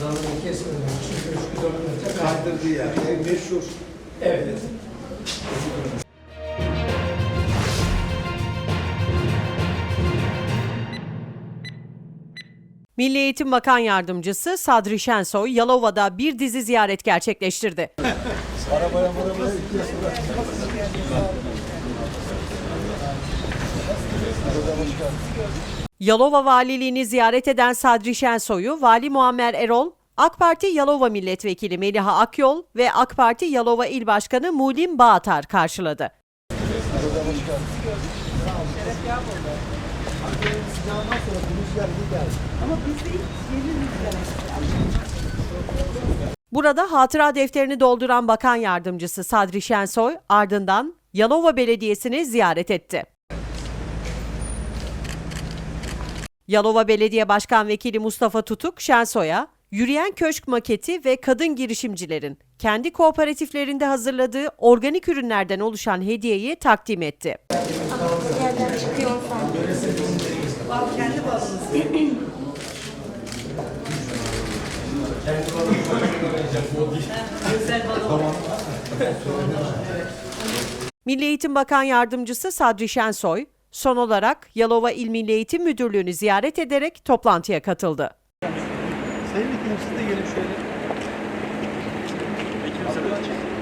Zamanı kesmeden çünkü 3-4 metre kaydı. Kaydırdı yani. En meşhur. Evet. Milli Eğitim Bakan Yardımcısı Sadri Şensoy, Yalova'da bir dizi ziyaret gerçekleştirdi. Arabaya. Yalova Valiliğini ziyaret eden Sadri Şensoy'u Vali Muammer Erol, AK Parti Yalova Milletvekili Meliha Akyol ve AK Parti Yalova İl Başkanı Mulim Bağatar karşıladı. Burada hatıra defterini dolduran Bakan Yardımcısı Sadri Şensoy ardından Yalova Belediyesi'ni ziyaret etti. Yalova Belediye Başkan Vekili Mustafa Tutuk, Şensoy'a yürüyen köşk maketi ve kadın girişimcilerin kendi kooperatiflerinde hazırladığı organik ürünlerden oluşan hediyeyi takdim etti. Milli Eğitim Bakan Yardımcısı Sadri Şensoy, Son olarak Yalova İl Milli Eğitim Müdürlüğü'nü ziyaret ederek toplantıya katıldı. Sayın Vekilim siz de gelin şöyle. Vekilim